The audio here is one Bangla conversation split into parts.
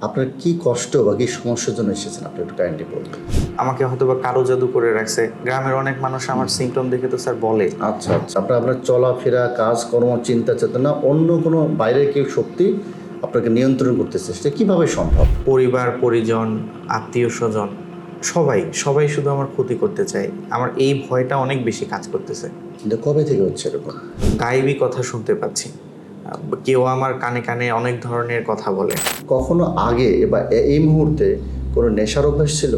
আপনার কি কষ্ট বা কি সমস্যার জন্য এসেছেন? আপনি একটু কাইন্ডলি বলবেন আমাকে হয়তো বা কালো জাদু করে রাখছে। গ্রামের অনেক মানুষ আমার সিমটম দেখে তো স্যার বলে। আচ্ছা আচ্ছা। আপনার আপনার চলাফেরা কাজ কর্ম চিন্তা চেতনা অন্য কোনো বাইরের কেউ শক্তি আপনাকে নিয়ন্ত্রণ করতেছে? সেটা কীভাবে সম্ভব? পরিবার পরিজন আত্মীয় স্বজন সবাই সবাই শুধু আমার ক্ষতি করতে চায়। আমার এই ভয়টা অনেক বেশি কাজ করতেছে। কিন্তু কবে থেকে হচ্ছে এরকম? গায়েবী কথা শুনতে পাচ্ছি। কেউ আমার কানে কানে অনেক ধরনের কথা বলে। কখনো আগে বা এই মুহূর্তে কোনো নেশার অভ্যাস ছিল?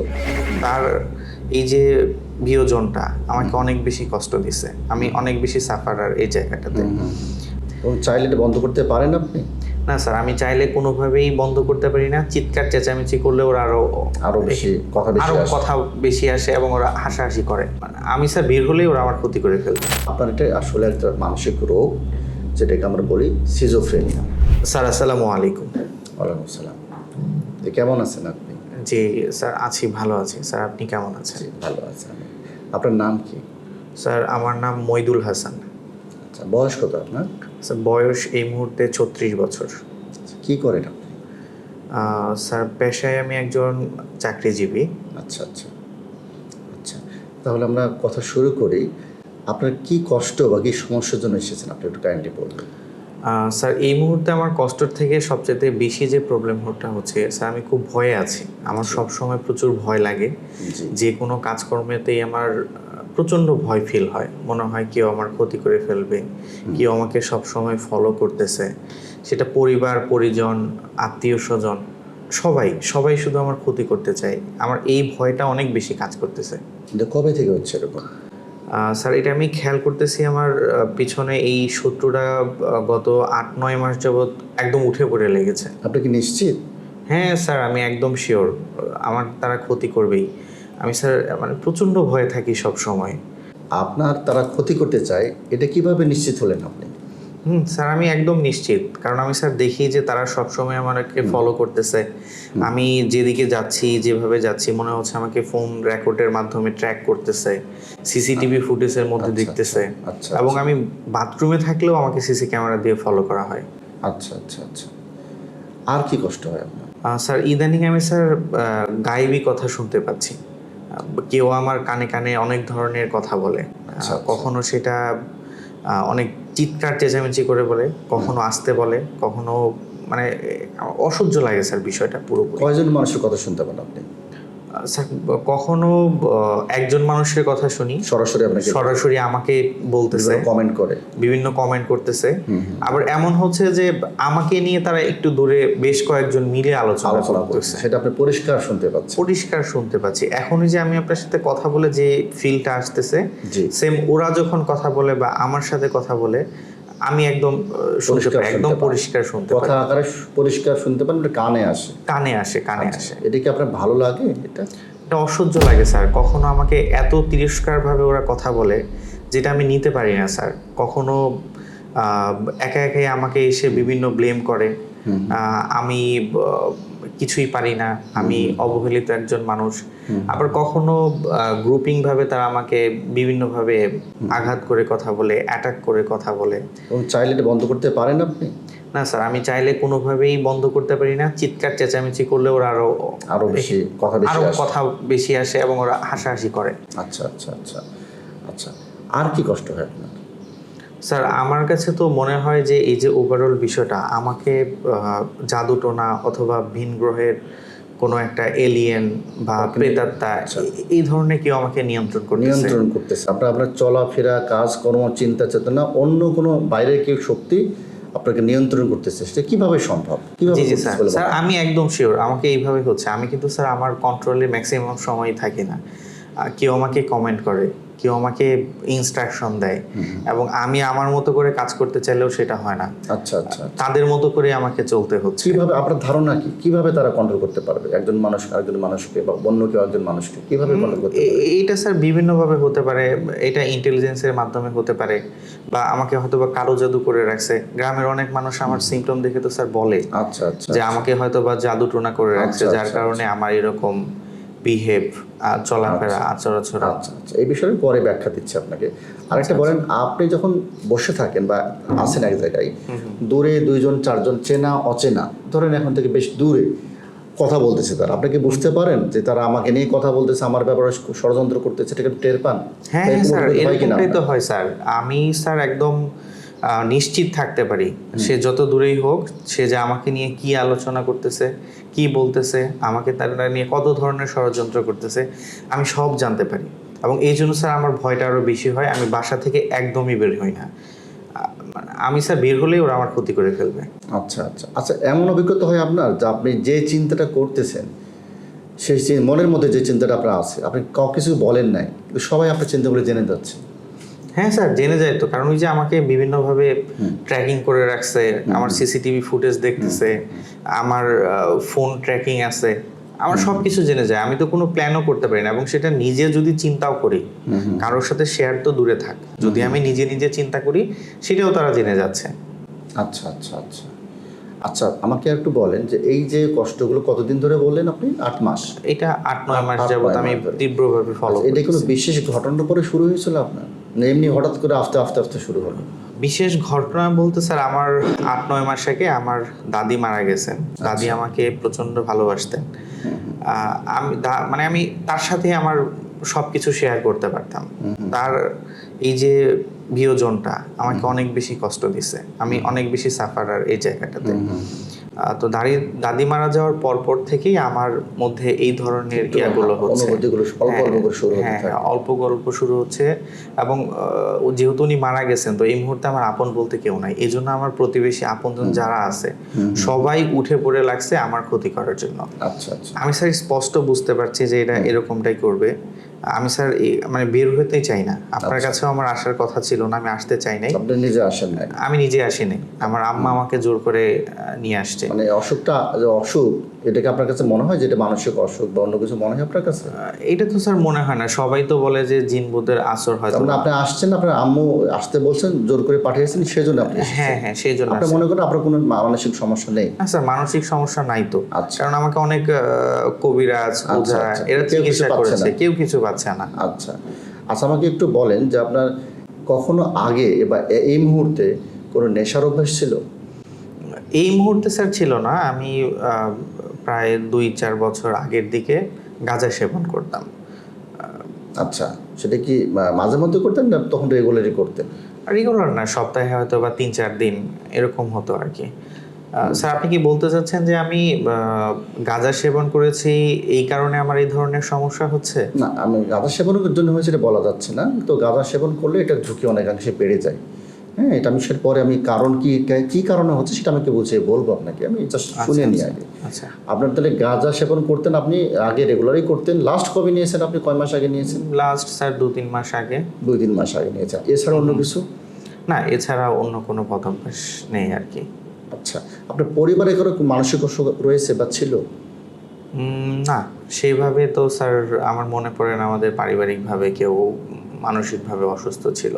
তার এই যে বিয়োজনটা আমাকে অনেক বেশি কষ্ট দিছে। আমি অনেক বেশি সাফারার এই জায়গাটাতে। চাইলে এটা বন্ধ করতে পারেন আপনি? না স্যার আমি চাইলে কোনোভাবেই বন্ধ করতে পারি না। চিৎকার চেঁচামেচি করলে ওরা আরও আরও বেশি কথা বেশি আরও কথা বেশি আসে এবং ওরা হাসাহাসি করে। মানে আমি স্যার বের হলেই ওরা আমার ক্ষতি করে ফেলবে। আপনার এটা আসলে একটা মানসিক রোগ। যেটাকে আমরা বলি সিজোফ্রেনিয়া স্যার আসসালামু আলাইকুম। ওয়ালাইকুম আসসালাম কেমন আছেন আপনি? জি স্যার আছি ভালো আছি। স্যার আপনি কেমন আছেন? ভালো আছেন আপনার নাম কি? স্যার আমার নাম মইদুল হাসান। আচ্ছা বয়স কত আপনার? স্যার বয়স এই মুহূর্তে ছত্রিশ বছর। আচ্ছা, কি করেন আপনি? স্যার পেশায় আমি একজন চাকরিজীবী। আচ্ছা আচ্ছা। আচ্ছা তাহলে আমরা কথা শুরু করি। আপনার কি কষ্ট বা কি সমস্যার জন্য এসেছেন? আপনি একটু কাইন্ডলি বলবেন। স্যার এই মুহূর্তে আমার কষ্টর থেকে সবচেয়ে বেশি যে প্রবলেম প্রবলেমটা হচ্ছে স্যার আমি খুব ভয়ে আছি। আমার সব সময় প্রচুর ভয় লাগে। যে কোনো কাজকর্মেতেই আমার প্রচণ্ড ভয় ফিল হয়। মনে হয় কেউ আমার ক্ষতি করে ফেলবে কেউ আমাকে সব সময় ফলো করতেছে। সেটা পরিবার পরিজন আত্মীয় স্বজন সবাই সবাই শুধু আমার ক্ষতি করতে চায়। আমার এই ভয়টা অনেক বেশি কাজ করতেছে। কবে থেকে হচ্ছে এরকম? স্যার এটা আমি খেয়াল করতেছি আমার পিছনে এই শত্রুটা গত আট নয় মাস যাবৎ একদম উঠে পড়ে লেগেছে। আপনি কি নিশ্চিত? হ্যাঁ স্যার আমি একদম শিওর আমার তারা ক্ষতি করবেই। আমি স্যার মানে প্রচণ্ড ভয়ে থাকি সব সময়। আপনার তারা ক্ষতি করতে চায় এটা কীভাবে নিশ্চিত হলেন আপনি? হুম স্যার আমি একদম নিশ্চিত। কারণ আমি স্যার দেখি যে তারা সবসময় আমাকে ফলো করতেছে। আমি যেদিকে যাচ্ছি যেভাবে যাচ্ছি মনে হচ্ছে আমাকে ফোন রেকর্ডের মাধ্যমে ট্র্যাক করতেছে সিসিটিভি ফুটেজের মধ্যে আচ্ছা, দেখতেছে। আচ্ছা, এবং আমি বাথরুমে থাকলেও আমাকে সিসি ক্যামেরা দিয়ে ফলো করা হয়। আচ্ছা আচ্ছা আচ্ছা। আর কি কষ্ট হয় আপনার? স্যার ইদানিং আমি স্যার গায়েবী কথা শুনতে পাচ্ছি। কেউ আমার কানে কানে অনেক ধরনের কথা বলে। আচ্ছা। কখনো সেটা অনেক চিৎকার, চেঁচামেচি করে বলে, কখনো আসতে বলে, কখনো মানে অসহ্য লাগে স্যার বিষয়টা পুরোপুরি। কয়জন মানুষের কথা শুনতে পান আপনি? স্যার কখনো একজন মানুষের কথা শুনি। সরাসরি আপনাকে সরাসরি আমাকে বলতেছে। কমেন্ট করে। বিভিন্ন কমেন্ট করতেছে। আবার এমন হচ্ছে যে আমাকে নিয়ে তারা একটু দূরে বেশ কয়েকজন মিলে আলোচনা করতেছে। সেটা আপনি পরিষ্কার শুনতে পাচ্ছেন। পরিষ্কার শুনতে পাচ্ছি। এখনই যে আমি আপনার সাথে কথা বলে যে ফিলটা আসতেছে সেম ওরা যখন কথা বলে বা আমার সাথে কথা বলে আমি একদম একদম পরিষ্কার শুনতে কথা আকারে পরিষ্কার শুনতে পারেন কানে আসে। কানে আসে কানে আসে। এটা কি আপনার ভালো লাগে এটা? এটা অসহ্য লাগে স্যার। কখনো আমাকে এত তিরস্কার ভাবে ওরা কথা বলে যেটা আমি নিতে পারি না স্যার। কখনো আহ, একা একাই আমাকে এসে বিভিন্ন ব্লেম করে। আমি কিছুই পারি না। আমি অবহেলিত একজন মানুষ। আবার কখনো গ্রুপিং ভাবে তারা আমাকে বিভিন্নভাবে আঘাত করে কথা বলে অ্যাটাক করে কথা বলে। চাইলে বন্ধ করতে পারেন আপনি? না স্যার আমি চাইলে কোনোভাবেই বন্ধ করতে পারি না। চিৎকার চেঁচামেচি করলে ওরা আরও আরও বেশি কথা বেশি আরও কথা বেশি আসে এবং ওরা হাসাহাসি করে। আচ্ছা আচ্ছা আচ্ছা আচ্ছা। আর কি কষ্ট হয় আপনার? স্যার আমার কাছে তো মনে হয় যে এই যে ওভারঅল বিষয়টা আমাকে জাদুটোনা অথবা ভিন গ্রহের কোনো একটা এলিয়েন বা প্রেতাত্মা এ- এই ধরনের কেউ আমাকে নিয়ন্ত্রণ করতেছে? নিয়ন্ত্রণ করতেছে। আপনার আপনার চলাফেরা কাজ কর্ম চিন্তা চেতনা অন্য কোনো বাইরের কেউ শক্তি আপনাকে নিয়ন্ত্রণ করতেছে? সেটা কীভাবে সম্ভব? কীভাবে জি জি স্যার। স্যার আমি একদম শিওর আমাকে এইভাবে হচ্ছে। আমি কিন্তু স্যার আমার কন্ট্রোলে ম্যাক্সিমাম সময় থাকি না। কেউ আমাকে কমেন্ট করে। কেউ আমাকে ইনস্ট্রাকশন দেয় এবং আমি আমার মতো করে কাজ করতে চাইলেও সেটা হয় না। আচ্ছা আচ্ছা। তাদের মতো করে আমাকে চলতে হচ্ছে। কীভাবে আপনার ধারণা কি? কীভাবে তারা কন্ট্রোল করতে পারবে? একজন মানুষ আরেকজন মানুষকে বা অন্য কেউ একজন মানুষকে কীভাবে কন্ট্রোল করতে এইটা স্যার বিভিন্নভাবে হতে পারে। এটা ইন্টেলিজেন্সের মাধ্যমে হতে পারে বা আমাকে হয়তো বা কালো জাদু করে রাখছে। গ্রামের অনেক মানুষ আমার সিমটম দেখে তো স্যার বলে আচ্ছা আচ্ছা যে আমাকে হয়তো বা জাদু টোনা করে রাখছে আচ্ছা, যার আচ্ছা, কারণে আমার এরকম বিহেভ চলাফেরা আচর আচরণ আচ্ছা আচ্ছা। এই বিষয়ে পরে ব্যাখ্যা দিচ্ছি আপনাকে। আরেকটা বলেন আপনি যখন বসে থাকেন বা আছেন এক জায়গায় দূরে দুইজন চারজন চেনা অচেনা ধরেন এখন থেকে বেশ দূরে কথা বলতেছে তারা আপনি কি বুঝতে পারেন যে তারা আমাকে নিয়ে কথা বলতেছে আমার ব্যাপারে ষড়যন্ত্র করতেছে এটাকে টের পান? হ্যাঁ হ্যাঁ স্যার এরকমটাই তো হয় স্যার। আমি স্যার একদম নিশ্চিত থাকতে পারি। সে যত দূরেই হোক সে যে আমাকে নিয়ে কি আলোচনা করতেছে কি বলতেছে আমাকে তারা নিয়ে কত ধরনের ষড়যন্ত্র করতেছে আমি সব জানতে পারি। এবং এই জন্য স্যার আমার ভয়টা আরও বেশি হয় আমি বাসা থেকে একদমই বের হই না। মানে আমি স্যার বের হলেই ওরা আমার ক্ষতি করে ফেলবে। আচ্ছা আচ্ছা। আচ্ছা এমন অভিজ্ঞতা হয় আপনার যে আপনি যে চিন্তাটা করতেছেন সেই মনের মধ্যে যে চিন্তাটা আপনার আছে আপনি কাউ কিছু বলেন নাই কিন্তু সবাই আপনার চিন্তাগুলো জেনে যাচ্ছে। হ্যাঁ স্যার জেনে যায় তো। কারণ ওই যে আমাকে বিভিন্নভাবে ট্র্যাকিং করে রাখছে আমার সিসিটিভি ফুটেজ দেখতেছে আমার ফোন ট্র্যাকিং আছে। আমার সব কিছু জেনে যায়। আমি তো কোনো প্ল্যানও করতে পারি না এবং সেটা নিজে যদি চিন্তাও করি কারোর সাথে শেয়ার তো দূরে থাক। যদি আমি নিজে নিজে চিন্তা করি সেটাও তারা জেনে যাচ্ছে। আচ্ছা আচ্ছা আচ্ছা। আচ্ছা আমাকে একটু বলেন যে এই যে কষ্টগুলো কতদিন ধরে বললেন আপনি? আট মাস। এটা আট নয় মাস যাবত আমি তীব্রভাবে ফলো আচ্ছা, এটা কোনো বিশেষ ঘটনার পরে শুরু হয়েছিল আপনার? এমনি হঠাৎ করে আস্তে আস্তে আস্তে শুরু হলো। বিশেষ ঘটনা বলতে স্যার আমার আট নয় মাস আগে আমার দাদি মারা গেছেন। দাদি আমাকে প্রচণ্ড ভালোবাসতেন। আহ, আমি মানে আমি তার সাথে আমার সব কিছু শেয়ার করতে পারতাম। তার এই যে বিয়োজনটা আমাকে অনেক বেশি কষ্ট দিছে। আমি অনেক বেশি সাফারার এই জায়গাটাতে। তো দাদি দাদি মারা যাওয়ার পর পর থেকেই আমার মধ্যে এই ধরনের ইয়াগুলো হচ্ছে। হতে হ্যাঁ হ্যাঁ, অল্প গল্প শুরু হচ্ছে এবং যেহেতু উনি মারা গেছেন তো এই মুহূর্তে আমার আপন বলতে কেউ নাই। এই জন্য আমার প্রতিবেশী আপনজন যারা আছে সবাই উঠে পড়ে লাগছে আমার ক্ষতি করার জন্য। আচ্ছা আচ্ছা। আমি স্যার স্পষ্ট বুঝতে পারছি যে এটা এরকমটাই করবে। আমি স্যার মানে বের হতেই চাই না। আপনার কাছেও আমার আসার কথা ছিল না আমি আসতে চাই নাই। আপনি নিজে আসেন নাই? আমি নিজে আসিনি আমার আম্মা আমাকে জোর করে নিয়ে আসছে। মানে অসুখটা যে অসুখ এটাকে আপনার কাছে মনে হয় যে এটা মানসিক অসুখ বা অন্য কিছু মনে হয় আপনার কাছে? এটা তো স্যার মনে হয় না। সবাই তো বলে যে জিন বুধের আসর হয়তো তার মানে আপনি আসছেন আপনার আম্মু আসতে বলছেন জোর করে পাঠিয়েছেন সেজন্য আপনি হ্যাঁ হ্যাঁ সেই জন্য আপনি মনে করেন আপনার কোনো মানসিক সমস্যা নেই? না স্যার মানসিক সমস্যা নাই তো। আচ্ছা। কারণ আমাকে অনেক কবিরাজ ওঝা আচ্ছা। এরা কেউ কিছু চিকিৎসা করেছে কেউ কিছু পাচ্ছে না। আচ্ছা। আচ্ছা আমাকে একটু বলেন যে আপনার কখনো আগে বা এই মুহূর্তে কোনো নেশার অভ্যাস ছিল? এই মুহূর্তে স্যার ছিল না। আমি প্রায় দুই চার বছর আগের দিকে গাঁজা সেবন করতাম। আচ্ছা সেটা কি মাঝে মধ্যে করতেন না তখন রেগুলারই করতেন? রেগুলার না সপ্তাহে হয়তো বা তিন চার দিন এরকম হতো আর কি। স্যার আপনি কি বলতে চাচ্ছেন যে আমি গাঁজা সেবন করেছি এই কারণে আমার এই ধরনের সমস্যা হচ্ছে? না আমি গাঁদা সেবনের জন্য হয়েছে এটা বলা যাচ্ছে না। তো গাঁজা সেবন করলে এটা ঝুঁকি অনেকাংশে বেড়ে যায়। হ্যাঁ এটা আমি পরে আমি কারণ কি কি কারণে হচ্ছে সেটা আমাকে বুঝিয়ে বলব আপনাকে। আমি জাস্ট শুনে নিই আগে। আচ্ছা। আপনার তাহলে গাঁজা সেবন করতেন আপনি আগে রেগুলারই করতেন লাস্ট কবে নিয়েছেন আপনি কয় মাস আগে নিয়েছেন? লাস্ট স্যার দু তিন মাস আগে। দুই তিন মাস আগে নিয়েছেন। এছাড়া অন্য কিছু? না এছাড়া অন্য কোনো পদাভ্যাস নেই আর কি। আচ্ছা আপনার পরিবারে কোনো মানসিক অসুখ রয়েছে বা ছিল? না সেইভাবে তো স্যার আমার মনে পড়ে না আমাদের পারিবারিকভাবে কেউ মানসিকভাবে অসুস্থ ছিল।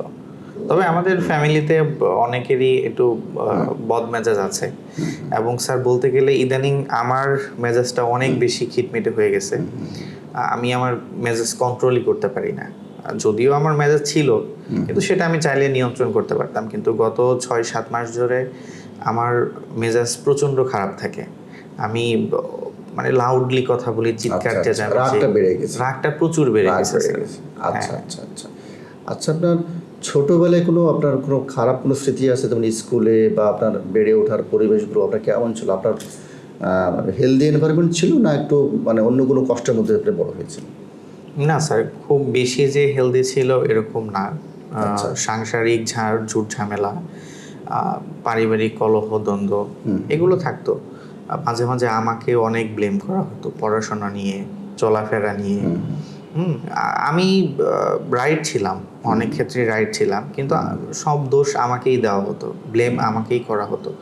তবে আমাদের ফ্যামিলিতে অনেকেরই একটু বদ মেজাজ আছে। এবং স্যার বলতে গেলে ইদানিং আমার মেজাজটা অনেক বেশি খিটমিটে হয়ে গেছে। আমি আমার মেজাজ কন্ট্রোলই করতে পারি না। যদিও আমার মেজাজ ছিল, কিন্তু সেটা আমি চাইলে নিয়ন্ত্রণ করতে পারতাম। কিন্তু গত ছয় সাত মাস ধরে আমার মেজাজ প্রচণ্ড খারাপ থাকে। আমি মানে লাউডলি কথা বলি চিৎকার আচ্ছা, আচ্ছা, চেঁচামেচি। রাগটা বেড়ে গেছে। রাগটা প্রচুর বেড়ে গেছে। গেছে। আচ্ছা আচ্ছা আচ্ছা। আচ্ছা আপনার ছোটবেলায় কোনো আপনার কোনো খারাপ কোনো স্মৃতি আছে? যেমন স্কুলে বা আপনার বেড়ে ওঠার পরিবেশগুলো আপনার কেমন ছিল? আপনার হেলদি এনভায়রনমেন্ট ছিল না একটু মানে অন্য কোনো কষ্টের মধ্যে আপনি বড় হয়েছিল না স্যার খুব বেশি যে হেলদি ছিল এরকম না। আচ্ছা। সাংসারিক ঝাড় ঝুট ঝামেলা। পারিবারিক কলহ দ্বন্দ্ব এগুলো থাকতো। মাঝে মাঝে আমাকে অনেক ব্লেম করা হতো পড়াশোনা নিয়ে চলাফেরা নিয়ে। হুম। আমি রাইট ছিলাম অনেক ক্ষেত্রে রাইট ছিলাম কিন্তু সব দোষ আমাকেই দেওয়া হতো ব্লেম আমাকেই করা হতো।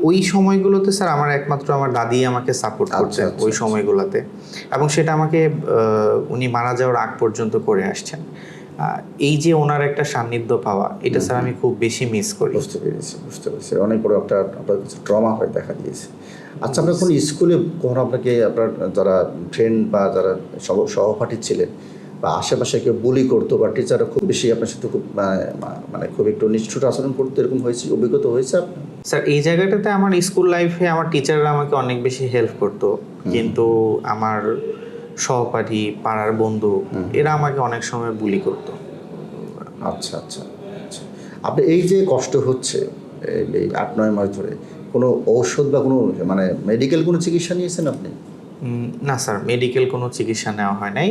ওই সময়গুলোতে স্যার আমার একমাত্র আমার দাদি আমাকে সাপোর্ট করছে আচ্ছা, ওই সময়গুলোতে। এবং সেটা আমাকে উনি মারা যাওয়ার আগ পর্যন্ত করে আসছেন। এই যে ওনার একটা সান্নিধ্য পাওয়া এটা স্যার আমি খুব বেশি মিস করি। বুঝতে পেরেছি বুঝতে পেরেছি। অনেক বড় একটা আপনার কিছু ট্রমা হয়ে দেখা দিয়েছে। আচ্ছা আপনার কোনো স্কুলে কখনো আপনাকে আপনার যারা ফ্রেন্ড বা যারা সহ- সহপাঠী ছিলেন বা আশেপাশে কেউ বুলি করতো বা টিচাররা খুব বেশি আপনার সাথে খুব মানে- মানে খুব একটু নিষ্ঠুর আচরণ করতো এরকম হয়েছে অভিজ্ঞতা হয়েছে আপনার? স্যার এই জায়গাটাতে আমার স্কুল লাইফে আমার টিচাররা আমাকে অনেক বেশি হেল্প করতো। কিন্তু আমার সহপাঠী পাড়ার বন্ধু এরা আমাকে অনেক সময় বুলি করতো। আচ্ছা আচ্ছা আচ্ছা। আপনি এই যে কষ্ট হচ্ছে এই- আট নয় মাস ধরে কোনো ঔষধ বা কোনো মানে মেডিকেল কোনো চিকিৎসা নিয়েছেন আপনি? না স্যার মেডিকেল কোনো চিকিৎসা নেওয়া হয় নাই।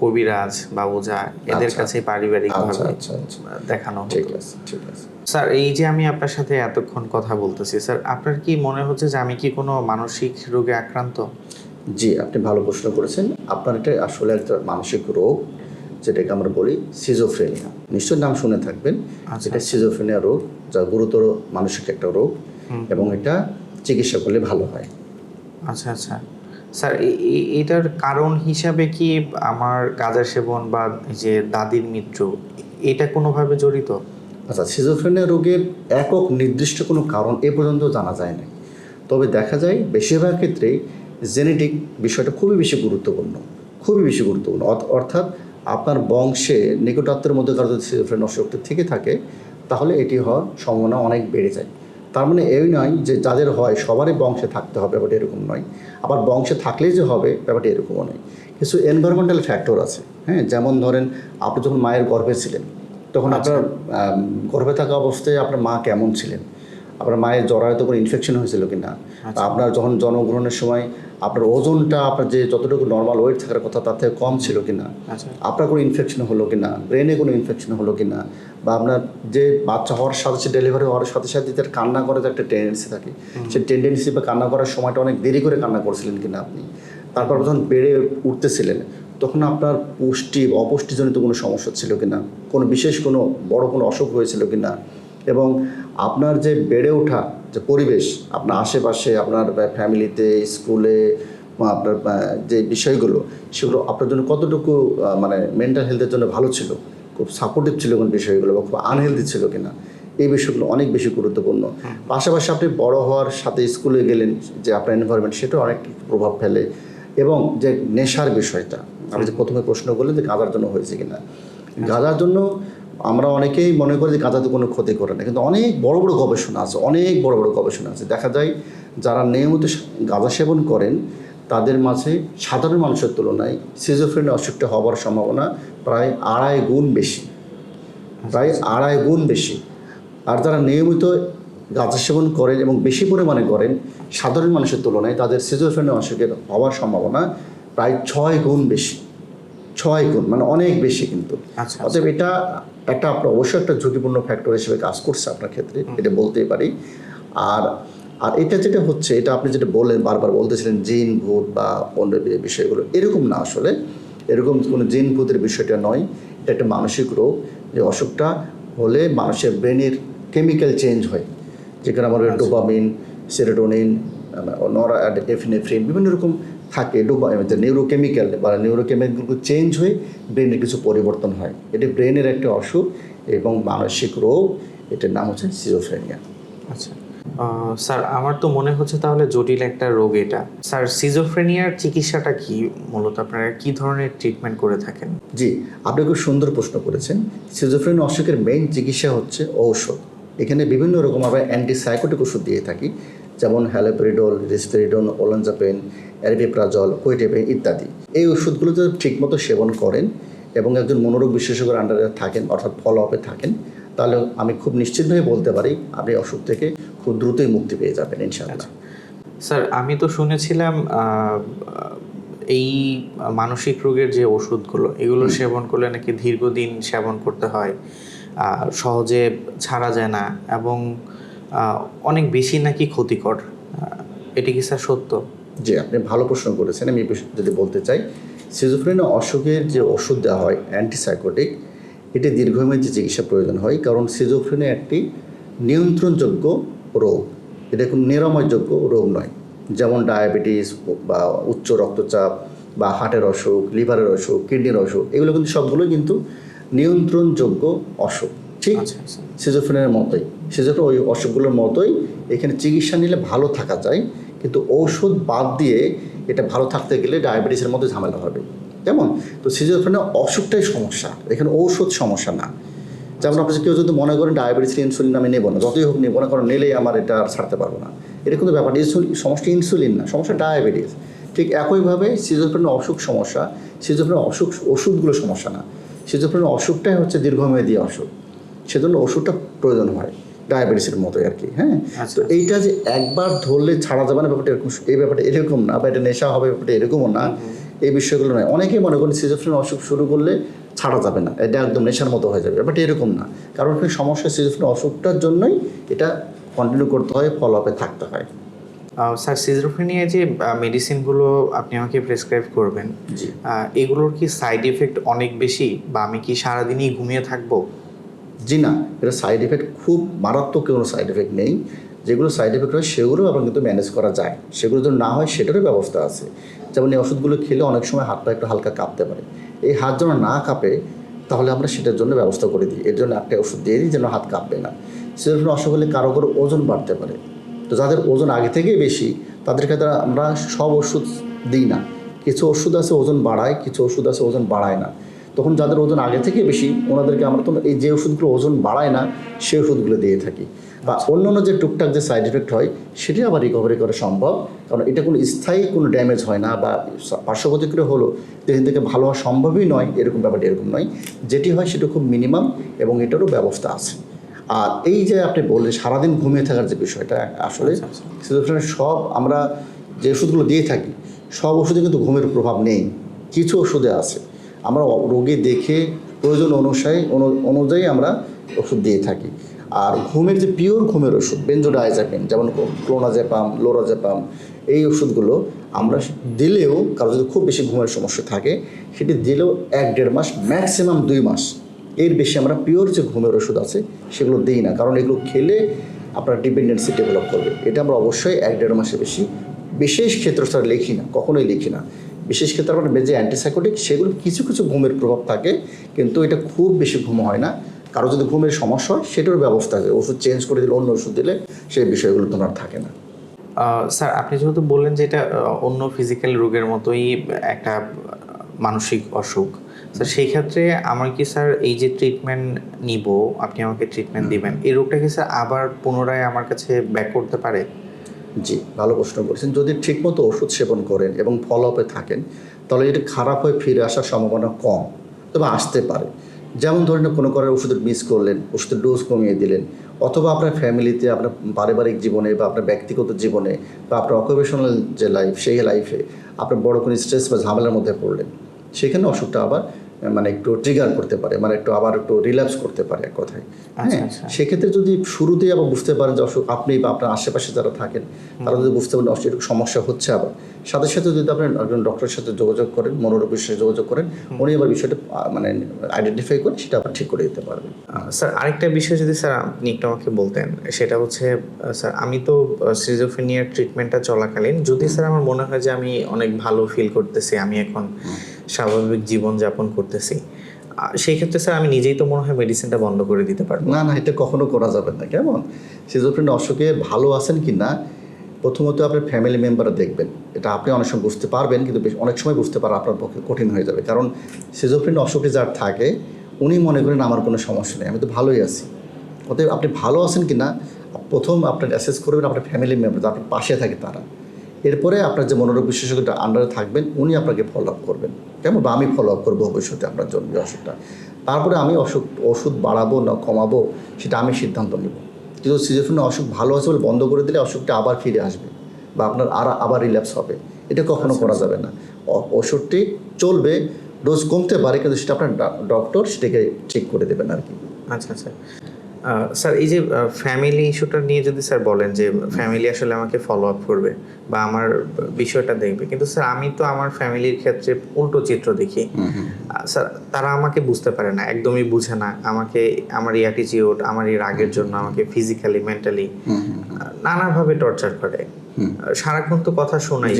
কবিরাজ বা ওঝা এদের আচ্ছা। কাছে পারিবারিক আচ্ছা ভাবে আচ্ছা। দেখানো ঠিক আছে ঠিক আছে। স্যার এই যে আমি আপনার সাথে এতক্ষণ কথা বলতেছি স্যার আপনার কি মনে হচ্ছে যে আমি কি কোনো মানসিক রোগে আক্রান্ত? জি আপনি ভালো প্রশ্ন করেছেন। আপনার এটা আসলে একটা মানসিক রোগ যেটাকে আমরা বলি সিজোফ্রেনিয়া নিশ্চয় নাম শুনে থাকবেন। আচ্ছা। এটা সিজোফ্রেনিয়া রোগ যা গুরুতর মানসিক একটা রোগ এবং এটা চিকিৎসা করলে ভালো হয়। আচ্ছা আচ্ছা। স্যার এটার কারণ হিসাবে কি আমার গাঁজা সেবন বা যে দাদির মৃত্যু এটা কোনোভাবে জড়িত? আচ্ছা সিজোফ্রেনিয়া রোগের একক নির্দিষ্ট কোনো কারণ এ পর্যন্ত জানা যায় না তবে দেখা যায় বেশিরভাগ ক্ষেত্রেই জেনেটিক বিষয়টা খুবই বেশি গুরুত্বপূর্ণ খুবই বেশি গুরুত্বপূর্ণ। অর্থাৎ আপনার বংশে নিকটাত্মের মধ্যে কারও যদি সিজোফ্রেন অসুখটা থেকে থাকে তাহলে এটি হওয়ার সম্ভাবনা অনেক বেড়ে যায়। তার মানে এই নয় যে যাদের হয় সবারই বংশে থাকতে হবে ব্যাপারটা এরকম নয়। আবার বংশে থাকলেই যে হবে ব্যাপারটা এরকমও নয়। কিছু এনভায়রনমেন্টাল ফ্যাক্টর আছে হ্যাঁ? যেমন ধরেন আপনি যখন মায়ের গর্ভে ছিলেন তখন আপনার গর্ভে থাকা অবস্থায় আপনার মা কেমন ছিলেন? আপনার মায়ের জরায়ুতে কোনো ইনফেকশন হয়েছিল কি না আপনার যখন জন্মগ্রহণের সময় আপনার ওজনটা আপনার যে যতটুকু নর্মাল ওয়েট থাকার কথা তার থেকে কম ছিল কি না আচ্ছা। আপনার কোনো ইনফেকশন হলো কি না ব্রেনে কোনো ইনফেকশন হলো কি না বা আপনার যে বাচ্চা হওয়ার সাথে সাথে ডেলিভারি হওয়ার সাথে সাথে তার কান্না করার যে একটা টেন্ডেন্সি থাকে সেই টেন্ডেন্সি বা কান্না করার সময়টা অনেক দেরি করে কান্না করছিলেন কিনা আপনি তারপর যখন বেড়ে উঠতেছিলেন তখন আপনার পুষ্টি অপুষ্টিজনিত কোনো সমস্যা ছিল কিনা কোনো বিশেষ কোনো বড় কোনো অসুখ হয়েছিল কিনা এবং আপনার যে বেড়ে ওঠা যে পরিবেশ আপনার আশেপাশে আপনার ফ্যামিলিতে স্কুলে আপনার যে বিষয়গুলো সেগুলো আপনার জন্য কতটুকু মানে মেন্টাল হেলথের জন্য ভালো ছিল? খুব সাপোর্টিভ ছিল কোন বিষয়গুলো বা খুব আনহেলদি ছিল কিনা? এই বিষয়গুলো অনেক বেশি গুরুত্বপূর্ণ। পাশাপাশি আপনি বড় হওয়ার সাথে স্কুলে গেলেন যে আপনার এনভায়রনমেন্ট সেটাও অনেক প্রভাব ফেলে। এবং যে নেশার বিষয়টা আমি যে প্রথমে প্রশ্ন করলেন যে গাঁজার জন্য হয়েছে কিনা? গাঁজার জন্য আমরা অনেকেই মনে করি যে গাঁজা তো কোনো ক্ষতি করে না, কিন্তু অনেক বড় বড় গবেষণা আছে, অনেক বড় বড় গবেষণা আছে। দেখা যায় যারা নিয়মিত গাঁজা সেবন করেন, তাদের মাঝে সাধারণ মানুষের তুলনায় সিজোফ্রেনিয়া অসুখটা হওয়ার সম্ভাবনা প্রায় আড়াই গুণ বেশি, প্রায় আড়াই গুণ বেশি। আর যারা নিয়মিত গাঁজা সেবন করেন এবং বেশি পরিমাণে করেন, সাধারণ মানুষের তুলনায় তাদের সিজোফ্রেনিয়া অসুখের হওয়ার সম্ভাবনা প্রায় ছয় গুণ বেশি। ছয় গুণ মানে অনেক বেশি কিন্তু। আচ্ছা অতএব এটা একটা আপনার অবশ্যই একটা ঝুঁকিপূর্ণ ফ্যাক্টর হিসেবে কাজ করছে আপনার ক্ষেত্রে এটা বলতেই পারি। আর আর এটা যেটা হচ্ছে এটা আপনি যেটা বললেন বারবার বলতেছিলেন জিন ভূত বা অন্য বিষয়গুলো এরকম না আসলে। এরকম কোনো জিন ভূতের বিষয়টা নয়। এটা একটা মানসিক রোগ। যে অসুখটা হলে মানুষের ব্রেনের কেমিক্যাল চেঞ্জ হয়। যেখানে আমাদের ডোপামিন সেরোটোনিন নরা এফিনেফ্রিন বিভিন্ন রকম থাকে ডোপা নিউরোকেমিক্যাল বা নিউরোকেমিক্যালগুলো চেঞ্জ হয়ে ব্রেনের কিছু পরিবর্তন হয়। এটি ব্রেনের একটা অসুখ এবং মানসিক রোগ এটার নাম হচ্ছে সিজোফ্রেনিয়া আচ্ছা। স্যার আমার তো মনে হচ্ছে তাহলে জটিল একটা রোগ এটা। স্যার সিজোফ্রেনিয়ার চিকিৎসাটা কি? মূলত আপনারা কি ধরনের ট্রিটমেন্ট করে থাকেন? জি আপনি খুব সুন্দর প্রশ্ন করেছেন। সিজোফ্রেনিয়া অসুখের মেইন চিকিৎসা হচ্ছে ঔষধ। এখানে বিভিন্ন রকম আমরা অ্যান্টিসাইকোটিক ওষুধ দিয়ে থাকি যেমন হ্যালোপেরিডল রিসপেরিডন ওলানজাপেন অ্যারবিপ্রাজল কোয়েটেপেন ইত্যাদি। এই ওষুধগুলো যদি ঠিকমতো সেবন করেন এবং একজন মনোরোগ বিশেষজ্ঞের আন্ডারে থাকেন অর্থাৎ ফলো আপে থাকেন তাহলে আমি খুব নিশ্চিতভাবে বলতে পারি আপনি অসুখ থেকে খুব দ্রুতই মুক্তি পেয়ে যাবেন ইনশাআল্লাহ। স্যার আমি তো শুনেছিলাম এই মানসিক রোগের যে ওষুধগুলো এগুলো সেবন করলে নাকি দীর্ঘদিন সেবন করতে হয় সহজে ছাড়া যায় না এবং অনেক বেশি নাকি ক্ষতিকর এটি কি স্যার সত্য? জি আপনি ভালো প্রশ্ন করেছেন আমি যদি বলতে চাই সিজোফ্রেনিয়া অসুখের যে ওষুধ দেওয়া হয় অ্যান্টিসাইকোটিক এটি দীর্ঘমেয়াদী চিকিৎসা প্রয়োজন হয় কারণ সিজোফ্রেনিয়া একটি নিয়ন্ত্রণযোগ্য রোগ। এটা কোনো নিরাময়যোগ্য রোগ নয়। যেমন ডায়াবেটিস বা উচ্চ রক্তচাপ বা হার্টের অসুখ লিভারের অসুখ কিডনির অসুখ এগুলো কিন্তু সবগুলো কিন্তু নিয়ন্ত্রণযোগ্য অসুখ। ঠিক আচ্ছা আচ্ছা। সিজোফ্রেনের মতোই। সিজোফ্রেন ওই অসুখগুলোর মতোই এখানে চিকিৎসা নিলে ভালো থাকা যায়। কিন্তু ঔষধ বাদ দিয়ে এটা ভালো থাকতে গেলে ডায়াবেটিসের মধ্যে ঝামেলা হবে। কেমন? তো সিজোফ্রেনিয়া অসুখটাই সমস্যা। এখানে ঔষধ সমস্যা না। যেমন আপনি কেউ যদি মনে করেন ডায়াবেটিস ইনসুলিন আমি নেব না, যতই হোক নেব না, কারণ নিলেই আমার এটা আর ছাড়তে পারব না। এটা কিন্তু ব্যাপার ইনসুলিন সমস্যা ইনসুলিন না, সমস্যা ডায়াবেটিস। ঠিক একইভাবে সিজোফ্রেনিয়া অসুখ সমস্যা। সিজোফ্রেনিয়া অসুখ ওষুধগুলো সমস্যা না। সিজোফ্রেনিয়া অসুখটাই হচ্ছে দীর্ঘমেয়াদী অসুখ। সেজন্য ওষুধটা প্রয়োজন হয়। ডায়াবেটিসের মতোই আর কি হ্যাঁ? আচ্ছা। তো এইটা যে একবার ধরলে ছাড়া যাবে না ব্যাপারটা এরকম এই ব্যাপারটা এরকম না বা এটা নেশা হবে ব্যাপারটা এরকমও না এই বিষয়গুলো নয়। অনেকেই মনে করেন সিজোফ্রেন অসুখ শুরু করলে ছাড়া যাবে না এটা একদম নেশার মতো হয়ে যাবে ব্যাপারটা এরকম না। কারণ এখানে সমস্যা সিজোফ্রেন অসুখটার জন্যই এটা কন্টিনিউ করতে হয় ফলো আপে থাকতে হয়। স্যার সিজোফ্রেনিয়া যে মেডিসিনগুলো আপনি আমাকে প্রেসক্রাইব করবেন এগুলোর কি সাইড এফেক্ট অনেক বেশি? বা আমি কি সারাদিনই ঘুমিয়ে থাকব? জি না এটা সাইড এফেক্ট খুব মারাত্মক কোনো সাইড এফেক্ট নেই। যেগুলো সাইড এফেক্ট হয় সেগুলো আবার কিন্তু ম্যানেজ করা যায়। সেগুলো যদি না হয়, সেটারও ব্যবস্থা আছে। যেমন এই ওষুধগুলো খেলে অনেক সময় হাতটা একটু হালকা কাঁপতে পারে। এই হাত যেন না কাঁপে, তাহলে আমরা সেটার জন্য ব্যবস্থা করে দিই। এর জন্য একটা ওষুধ দিয়ে দিই যেন হাত কাঁপবে না। সেরকম অসুখ হলে কারও কারও ওজন বাড়তে পারে। তো যাদের ওজন আগে থেকেই বেশি, তাদের ক্ষেত্রে আমরা সব ওষুধ দিই না। কিছু ওষুধ আছে, ওজন বাড়ায়, কিছু ওষুধ আছে, ওজন বাড়ায় না। তখন যাদের ওজন আগে থেকে বেশি ওনাদেরকে আমরা তো এই যে ওষুধগুলো ওজন বাড়ায় না সেই ওষুধগুলো দিয়ে থাকি। বা অন্য অন্য যে টুকটাক যে সাইড এফেক্ট হয় সেটি আবার রিকভারি করা সম্ভব। কারণ এটা কোনো স্থায়ী কোনো ড্যামেজ হয় না বা পার্শ্ব প্রতিক্রিয়া হলো এখান থেকে ভালো হওয়া সম্ভবই নয় এরকম ব্যাপারটা এরকম নয়। যেটি হয় সেটা খুব মিনিমাম এবং এটারও ব্যবস্থা আছে। আর এই যে আপনি বললেন সারাদিন ঘুমিয়ে থাকার যে বিষয়টা আসলে আচ্ছা, আচ্ছা। সব আমরা যে ওষুধগুলো দিয়ে থাকি সব ওষুধে কিন্তু ঘুমের প্রভাব নেই। কিছু ওষুধে আছে। আমরা রোগী দেখে প্রয়োজন অনুসারে অনু- অনুযায়ী আমরা ওষুধ দিয়ে থাকি। আর ঘুমের যে পিওর ঘুমের ওষুধ বেঞ্জোডাইজাপিন যেমন ক্লোনাজেপাম লোরাজেপাম এই ওষুধগুলো আমরা দিলেও কারও যদি খুব বেশি ঘুমের সমস্যা থাকে, সেটি দিলেও এক দেড় মাস ম্যাক্সিমাম দুই মাস। এর বেশি আমরা পিওর যে ঘুমের ওষুধ আছে, সেগুলো দিই না। কারণ এগুলো খেলে আপনার ডিপেন্ডেন্সি ডেভেলপ করবে। এটা আমরা অবশ্যই এক দেড় মাসের বেশি, বিশেষ ক্ষেত্র লিখি না, কখনোই লিখি না। বিশেষ ক্ষেত্রে আমরা যে অ্যান্টিসাইকোটিক সেগুলো কিছু কিছু ঘুমের প্রভাব থাকে কিন্তু এটা খুব বেশি ঘুম হয় না। কারও যদি ঘুমের সমস্যা হয় সেটারও ব্যবস্থা আছে। ওষুধ চেঞ্জ করে দিলে অন্য ওষুধ দিলে সেই বিষয়গুলো তোমার থাকে না। স্যার আপনি যেহেতু বললেন যে এটা অন্য ফিজিক্যাল রোগের মতোই একটা মানসিক অসুখ স্যার সেই ক্ষেত্রে আমার কি স্যার এই যে ট্রিটমেন্ট নিব আপনি আমাকে ট্রিটমেন্ট দিবেন এই রোগটা কি স্যার আবার পুনরায় আমার কাছে ব্যাক করতে পারে? জি, ভালো প্রশ্ন করেছেন। যদি ঠিকমতো ওষুধ সেবন করেন এবং ফলো আপে থাকেন, তাহলে এটা খারাপ হয়ে ফিরে আসার সম্ভাবনা কম, তবে আসতে পারে। যেমন ধরেন কোনো করার ওষুধের মিস করলেন, ওষুধের ডোজ কমিয়ে দিলেন, অথবা আপনার ফ্যামিলিতে আপনার পারিবারিক জীবনে বা আপনার ব্যক্তিগত জীবনে বা আপনার অকুপেশনাল যে লাইফ সেই লাইফে আপনার বড় কোনো স্ট্রেস বা ঝামেলার মধ্যে পড়লেন, সেখানে অসুখটা আবার মানে একটু ট্রিগার করতে পারে মানে একটু আবার একটু রিল্যাক্স করতে পারে এক কথায়। আচ্ছা, হ্যাঁ? আচ্ছা। সেক্ষেত্রে যদি শুরুতেই আবার বুঝতে পারেন যে অসুখ আপনি বা আপনার আশেপাশে যারা থাকেন তারা যদি বুঝতে পারেন অসুখ সমস্যা হচ্ছে আবার। সাথে সাথে যদি আপনি একজন ডক্টরের সাথে যোগাযোগ করেন মনোরোগের সাথে যোগাযোগ করেন উনি আবার বিষয়টা মানে আইডেন্টিফাই করে সেটা আবার ঠিক করে দিতে পারবেন। স্যার আরেকটা বিষয় যদি স্যার আপনি একটু আমাকে বলতেন সেটা হচ্ছে স্যার আমি তো সিজোফেনিয়ার ট্রিটমেন্টটা চলাকালীন। যদি স্যার আমার মনে হয় যে আমি অনেক ভালো ফিল করতেছি আমি এখন। স্বাভাবিক জীবন যাপন করতেছি সেই ক্ষেত্রে স্যার, আমি নিজেই তো মনে হয় মেডিসিনটা বন্ধ করে দিতে পারব। না না, এটা কখনো করা যাবে না, কেমন? সিজোফ্রেন অসুখে ভালো আছেন কি না প্রথমত আপনার ফ্যামিলি মেম্বার দেখবেন। এটা আপনি অনেক সময় বুঝতে পারবেন, কিন্তু বেশ অনেক সময় বুঝতে পারা আপনার পক্ষে কঠিন হয়ে যাবে। কারণ সিজোফ্রেন অসুখে যার থাকে, উনি মনে করেন আমার কোনো সমস্যা নেই, আমি তো ভালোই আছি। অতএব আপনি ভালো আছেন কি না প্রথম আপনার অ্যাসেস করবেন আপনার ফ্যামিলি মেম্বার আপনার পাশে থাকে তারা। এরপরে আপনার যে মনোরোগ বিশেষজ্ঞটা আন্ডারে থাকবেন, উনি আপনাকে ফলো আপ করবেন। কেমন বা আমি ফলো আপ করব ভবিষ্যতে আপনার জন্য অসুখটা তারপরে আমি অসুখ ওষুধ বাড়াবো না কমাবো সেটা আমি সিদ্ধান্ত নেব। কিন্তু সিজোফ্রেনের অসুখ ভালো আছে বলে বন্ধ করে দিলে অসুখটা আবার ফিরে আসবে বা আপনার আর আবার রিল্যাপস হবে। এটা কখনো করা যাবে না। ওষুধটি চলবে ডোজ কমতে পারে কিন্তু সেটা আপনার ডক্টর সেটাকে চেক করে দেবেন আর কি। আচ্ছা আচ্ছা। স্যার এই যে ফ্যামিলি ইস্যুটা নিয়ে যদি স্যার বলেন যে ফ্যামিলি আসলে আমাকে ফলো আপ করবে বা আমার বিষয়টা দেখবে কিন্তু স্যার আমি তো আমার ফ্যামিলির ক্ষেত্রে উল্টো চিত্র দেখি। স্যার তারা আমাকে বুঝতে পারে না একদমই বুঝে না। আমাকে আমার এই অ্যাটিটিউড আমার এই রাগের জন্য আমাকে ফিজিক্যালি মেন্টালি নানাভাবে টর্চার করে। সারাক্ষণ তো কথা শোনাই।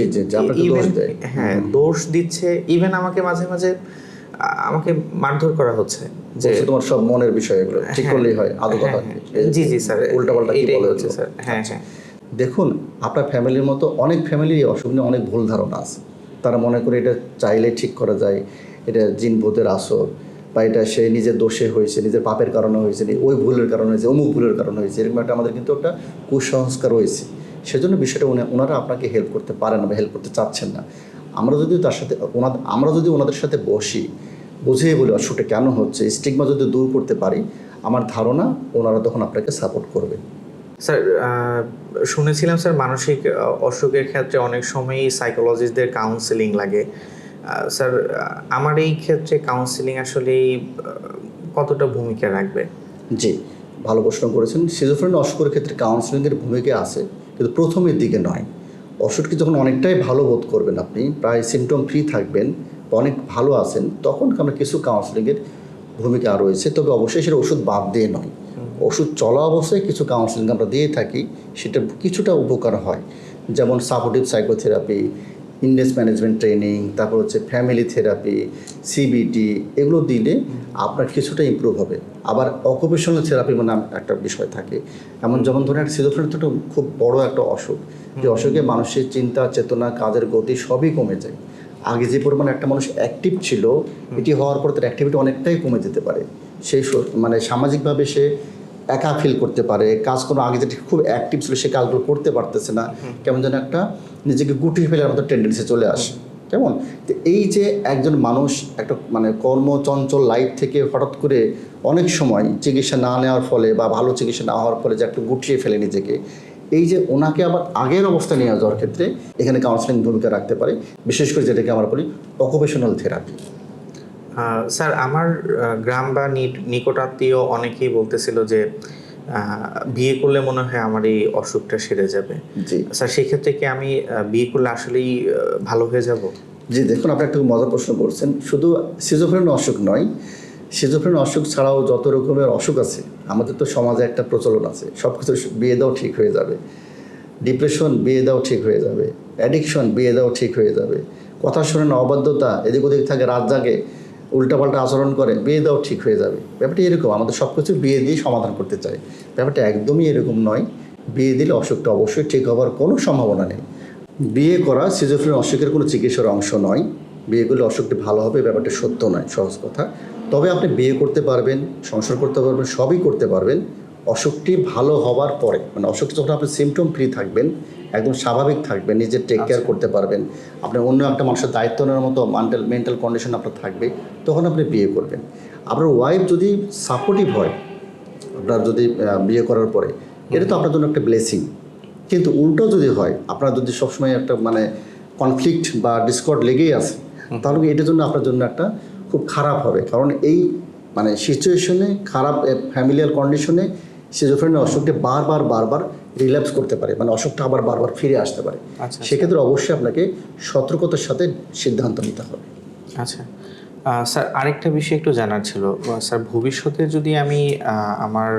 হ্যাঁ দোষ দিচ্ছে ইভেন আমাকে মাঝে মাঝে আমাকে মারধর করা হচ্ছে। যে তোমার সব মনের বিষয় এগুলো ঠিক হ্যাঁ, করলেই হয় আদৌ কথা। হ্যাঁ, হ্যাঁ। জি জি স্যার উল্টা পাল্টা কি বলে হচ্ছে? স্যার হ্যাঁ আচ্ছা। হ্যাঁ। দেখুন আপনার ফ্যামিলির মতো অনেক ফ্যামিলি অসুখ নিয়ে অনেক ভুল ধারণা আছে। তারা মনে করে এটা চাইলে ঠিক করা যায় এটা জিন ভূতের আসর বা এটা সে নিজের দোষে হয়েছে নিজের পাপের কারণে হয়েছে ওই ভুলের কারণে হয়েছে অমুক ভুলের কারণে হয়েছে এরকম একটা আমাদের কিন্তু একটা কুসংস্কার রয়েছে। সেজন্য বিষয়টা উনি- ওনারা আপনাকে হেল্প করতে পারেন না বা হেল্প করতে চাচ্ছেন না। আমরা যদি তার সাথে ওনাদের আমরা যদি ওনাদের সাথে বসি বুঝিয়ে বলি অসুখটা কেন হচ্ছে? স্টিগমা যদি দূর করতে পারি আমার ধারণা ওনারা তখন আপনাকে সাপোর্ট করবে। স্যার শুনেছিলাম স্যার মানসিক অসুখের ক্ষেত্রে অনেক সময়ই সাইকোলজিস্টদের কাউন্সেলিং লাগে। স্যার আমার এই ক্ষেত্রে কাউন্সেলিং আসলে কতটা ভূমিকা রাখবে? জি ভালো প্রশ্ন করেছেন। সিজোফ্রেন অসুখের ক্ষেত্রে কাউন্সিলিংয়ের ভূমিকা আছে কিন্তু প্রথমের দিকে নয়। অসুখটি যখন অনেকটাই ভালো বোধ করবেন আপনি প্রায় সিমটম ফ্রি থাকবেন অনেক ভালো আছেন তখন আমরা কিছু কাউন্সিলিংয়ের ভূমিকা রয়েছে। তবে অবশ্যই সেটা ওষুধ বাদ দিয়ে নয়। ওষুধ চলা অবস্থায় কিছু কাউন্সিলিং আমরা দিয়ে থাকি সেটা কিছুটা উপকার হয়। যেমন সাপোর্টিভ সাইকোথেরাপি ইন্ডেস ম্যানেজমেন্ট ট্রেনিং তারপর হচ্ছে ফ্যামিলি থেরাপি সিবিটি এগুলো দিলে আপনার কিছুটা ইমপ্রুভ হবে। আবার অকুপেশনাল থেরাপি মানে একটা বিষয় থাকে। এমন যেমন ধরেন একটা সিজোফ্রেনিক তো খুব বড় একটা অসুখ। যে অসুখে মানুষের চিন্তা চেতনা কাজের গতি সবই কমে যায়। আগে যে পরিমাণে একটা মানুষ অ্যাক্টিভ ছিল, এটি হওয়ার পর তার অ্যাক্টিভিটি অনেকটাই কমে যেতে পারে। সেই মানে সামাজিকভাবে সে একা ফিল করতে পারে, কাজ কোনো আগে যেটা খুব অ্যাক্টিভ ছিল, সে কাজগুলো করতে পারতেছে না। কেমন যেন একটা নিজেকে গুটিয়ে ফেলার মতো টেন্ডেন্সি চলে আসে। কেমন? তো এই যে একজন মানুষ একটা মানে কর্মচঞ্চল লাইফ থেকে হঠাৎ করে অনেক সময় চিকিৎসা না নেওয়ার ফলে বা ভালো চিকিৎসা না হওয়ার ফলে যে একটু গুটিয়ে ফেলে নিজেকে এই যে ওনাকে আবার আগের অবস্থা নিয়ে যাওয়ার ক্ষেত্রে এখানে কাউন্সিলিং ভূমিকা রাখতে পারে বিশেষ করে যেটাকে আমরা বলি অকুপেশনাল থেরাপি স্যার আমার গ্রাম বা নিকটাত্মীয় অনেকেই বলতেছিল যে বিয়ে করলে মনে হয় আমার এই অসুখটা সেরে যাবে। জি। স্যার সেক্ষেত্রে কি আমি বিয়ে করলে আসলেই ভালো হয়ে যাব? জি দেখুন আপনি একটু মজার প্রশ্ন করছেন। শুধু সিজোফ্রেন অসুখ নয় সিজোফ্রেন অসুখ ছাড়াও যত রকমের অসুখ আছে, আমাদের তো সমাজে একটা প্রচলন আছে সব কিছু বিয়ে দাও ঠিক হয়ে যাবে। ডিপ্রেশন বিয়ে দাও ঠিক হয়ে যাবে। অ্যাডিকশন বিয়ে দাও ঠিক হয়ে যাবে। কথা শুনে না, অবাধ্যতা, এদিক ওদিক থাকে, রাত জাগে, উল্টাপাল্টা আচরণ করে, বিয়ে দাও ঠিক হয়ে যাবে। ব্যাপারটা এরকম, আমাদের সব কিছু বিয়ে দিয়ে সমাধান করতে চাই। ব্যাপারটা একদমই এরকম নয়। বিয়ে দিলে অসুখটা অবশ্যই ঠিক হওয়ার কোনো সম্ভাবনা নেই। বিয়ে করা সিজোফ্রেন অসুখের কোনো চিকিৎসার অংশ নয়। বিয়ে করলে অসুখটি ভালো হবে, ব্যাপারটা সত্য নয়, সহজ কথা। তবে আপনি বিয়ে করতে পারবেন সংসার করতে পারবেন সবই করতে পারবেন। অসুখটি ভালো হওয়ার পরে মানে অসুখ যখন আপনি সিমটম ফ্রি থাকবেন একদম স্বাভাবিক থাকবেন নিজের টেক কেয়ার করতে পারবেন। আপনি অন্য একটা মানুষের দায়িত্ব নেওয়ার মতো মেন্টাল মেন্টাল কন্ডিশন আপনার থাকবে তখন আপনি বিয়ে করবেন। আপনার ওয়াইফ যদি সাপোর্টিভ হয় আপনার যদি বিয়ে করার পরে এটা তো আপনার জন্য একটা ব্লেসিং কিন্তু উল্টো যদি হয় আপনার যদি সবসময় একটা মানে কনফ্লিক্ট বা ডিসকর্ড লেগেই আছে তাহলে এটার জন্য আপনার জন্য একটা খুব খারাপ হবে। কারণ এই মানে সিচুয়েশনে খারাপ ফ্যামিলিয়াল কন্ডিশনে সিজোফ্রেনের অসুখটি বারবার বারবার রিল্যাপস করতে পারে। মানে অসুখটা আবার বারবার ফিরে আসতে পারে। আচ্ছা সেক্ষেত্রে অবশ্যই আপনাকে সতর্কতার সাথে সিদ্ধান্ত নিতে হবে। আচ্ছা। স্যার আরেকটা বিষয় একটু জানার ছিল। স্যার ভবিষ্যতে যদি আমি আমার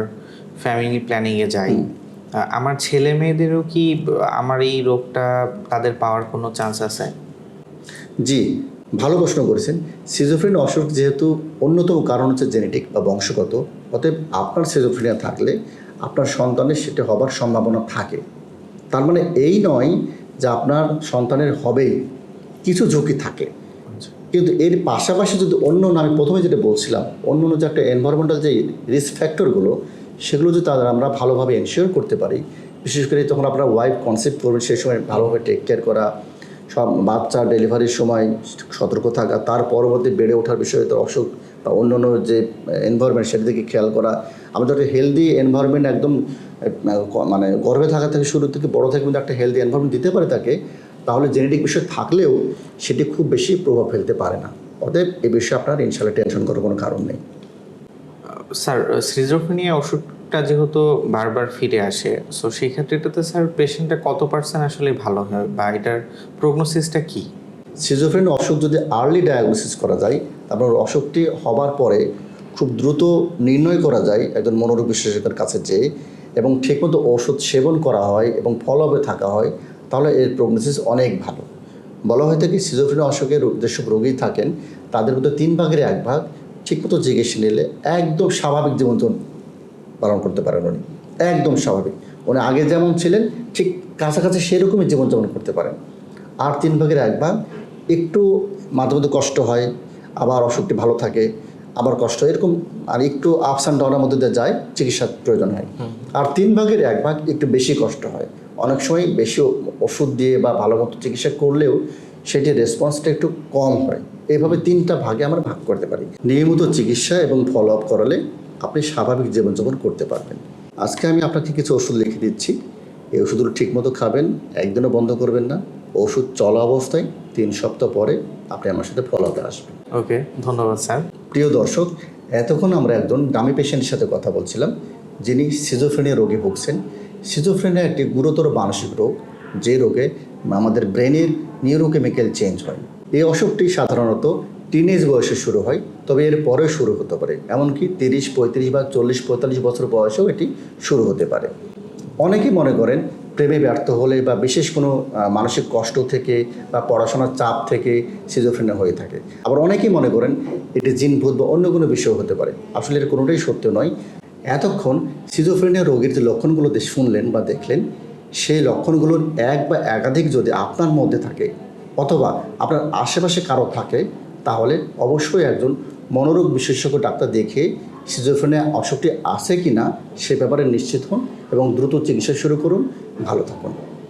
ফ্যামিলি প্ল্যানিংয়ে যাই আমার ছেলে মেয়েদেরও কি আমার এই রোগটা তাদের পাওয়ার কোনো চান্স আছে? জি। ভালো প্রশ্ন করেছেন। সিজোফ্রেন অসুখ যেহেতু অন্যতম কারণ হচ্ছে জেনেটিক বা বংশগত, অতএব আপনার সিজোফ্রেনিয়া থাকলে আপনার সন্তানের সেটা হবার সম্ভাবনা থাকে। তার মানে এই নয় যে আপনার সন্তানের হবেই, কিছু ঝুঁকি থাকে। কিন্তু এর পাশাপাশি যদি অন্য অন্য আমি প্রথমে যেটা বলছিলাম, অন্য অন্য যে একটা এনভায়রনমেন্টাল যে রিস্ক ফ্যাক্টরগুলো সেগুলো যদি তাদের আমরা ভালোভাবে এনশিওর করতে পারি, বিশেষ করে যখন আপনারা ওয়াইফ কনসেপ্ট করবেন, সেই সময় ভালোভাবে টেক কেয়ার করা সব বাচ্চা ডেলিভারির সময় সতর্ক থাকা, তার পরবর্তী বেড়ে ওঠার বিষয়ে তো অসুখ বা অন্য অন্য যে এনভায়রনমেন্ট সেটা দিকে খেয়াল করা। আমাদের একটা হেলদি এনভায়রনমেন্ট একদম মানে গর্ভে থাকা থেকে শুরু থেকে বড় থেকে কিন্তু একটা হেলদি এনভায়রনমেন্ট দিতে পারে তাকে, তাহলে জেনেটিক বিষয় থাকলেও সেটি খুব বেশি প্রভাব ফেলতে পারে না। অতএব এ বিষয়ে আপনার ইনশাল্লাহ টেনশন করার কোনো কারণ নেই। স্যার সিজোফ্রেনিয়া ওষুধটা যেহেতু বারবার ফিরে আসে সো সেই ক্ষেত্রে এটাতে স্যার পেশেন্টটা কত পার্সেন্ট আসলে ভালো হয় বা এটার প্রগনোসিসটা কি? সিজোফ্রেন অসুখ যদি আর্লি ডায়াগনোসিস করা যায় আপনার অসুখটি হবার পরে খুব দ্রুত নির্ণয় করা যায় একজন মনোরোগ বিশেষজ্ঞের কাছে যেয়ে এবং ঠিকমতো ওষুধ সেবন করা হয় এবং ফলোআপে থাকা হয়, তাহলে এর প্রগনোসিস অনেক ভালো। বলা হয়ে থাকে সিজোফ্রেন অসুখের যেসব রোগী থাকেন, তাদের মধ্যে তিন ভাগের এক ভাগ ঠিকমতো চিকিৎসা নিলে একদম স্বাভাবিক জীবনযাপন পালন করতে পারেন উনি। একদম স্বাভাবিক। উনি আগে যেমন ছিলেন ঠিক কাছাকাছি সেরকমই জীবনযাপন করতে পারেন। আর তিন ভাগের এক ভাগ একটু মাঝে মধ্যে কষ্ট হয় আবার অসুখটি ভালো থাকে আবার কষ্ট হয়, এরকম আর একটু আপস অ্যান্ড ডাউনের মধ্যে দিয়ে যায় চিকিৎসার প্রয়োজন হয়। আর তিন ভাগের এক ভাগ একটু বেশি কষ্ট হয়। অনেক সময় বেশি ওষুধ দিয়ে বা ভালো মতো চিকিৎসা করলেও সেটির রেসপন্সটা একটু কম হয়। এইভাবে তিনটা ভাগে আমরা ভাগ করতে পারি। নিয়মিত চিকিৎসা এবং ফলো আপ করালে আপনি স্বাভাবিক জীবনযাপন করতে পারবেন। আজকে আমি আপনাকে কিছু ওষুধ লিখে দিচ্ছি। এই ওষুধগুলো ঠিকমতো খাবেন একদিনও বন্ধ করবেন না। ওষুধ চলা অবস্থায় তিন সপ্তাহ পরে আপনি আমার সাথে ফলো আপে আসবেন। ওকে ধন্যবাদ স্যার। প্রিয় দর্শক এতক্ষণ আমরা একজন দামি পেশেন্টের সাথে কথা বলছিলাম যিনি সিজোফ্রেনিয়া রোগে ভুগছেন। সিজোফ্রেনিয়া একটি গুরুতর মানসিক রোগ যে রোগে আমাদের ব্রেনের নিউরোকেমিক্যাল চেঞ্জ হয়। এই অসুখটি সাধারণত টিনেজ বয়সে শুরু হয়, তবে এর পরে শুরু হতে পারে। এমনকি তিরিশ, পঁয়ত্রিশ বা চল্লিশ, পঁয়তাল্লিশ বছর বয়সেও এটি শুরু হতে পারে। অনেকেই মনে করেন প্রেমে ব্যর্থ হলে বা বিশেষ কোনো মানসিক কষ্ট থেকে বা পড়াশোনার চাপ থেকে সিজোফ্রেনিয়া হয়ে থাকে। আবার অনেকেই মনে করেন এটি জিনভূত বা অন্য কোনো বিষয় হতে পারে। আসলে এর কোনোটাই সত্য নয়। এতক্ষণ সিজোফ্রেনিয়া রোগীর যে লক্ষণগুলো শুনলেন বা দেখলেন, সেই লক্ষণগুলোর এক বা একাধিক যদি আপনার মধ্যে থাকে, অথবা আপনার আশেপাশে কারও থাকে তাহলে অবশ্যই একজন মনোরোগ বিশেষজ্ঞ ডাক্তার দেখে সিজোফ্রেনিয়া অসুখটি আছে কি না সে ব্যাপারে নিশ্চিত হন এবং দ্রুত চিকিৎসা শুরু করুন। ভালো থাকুন।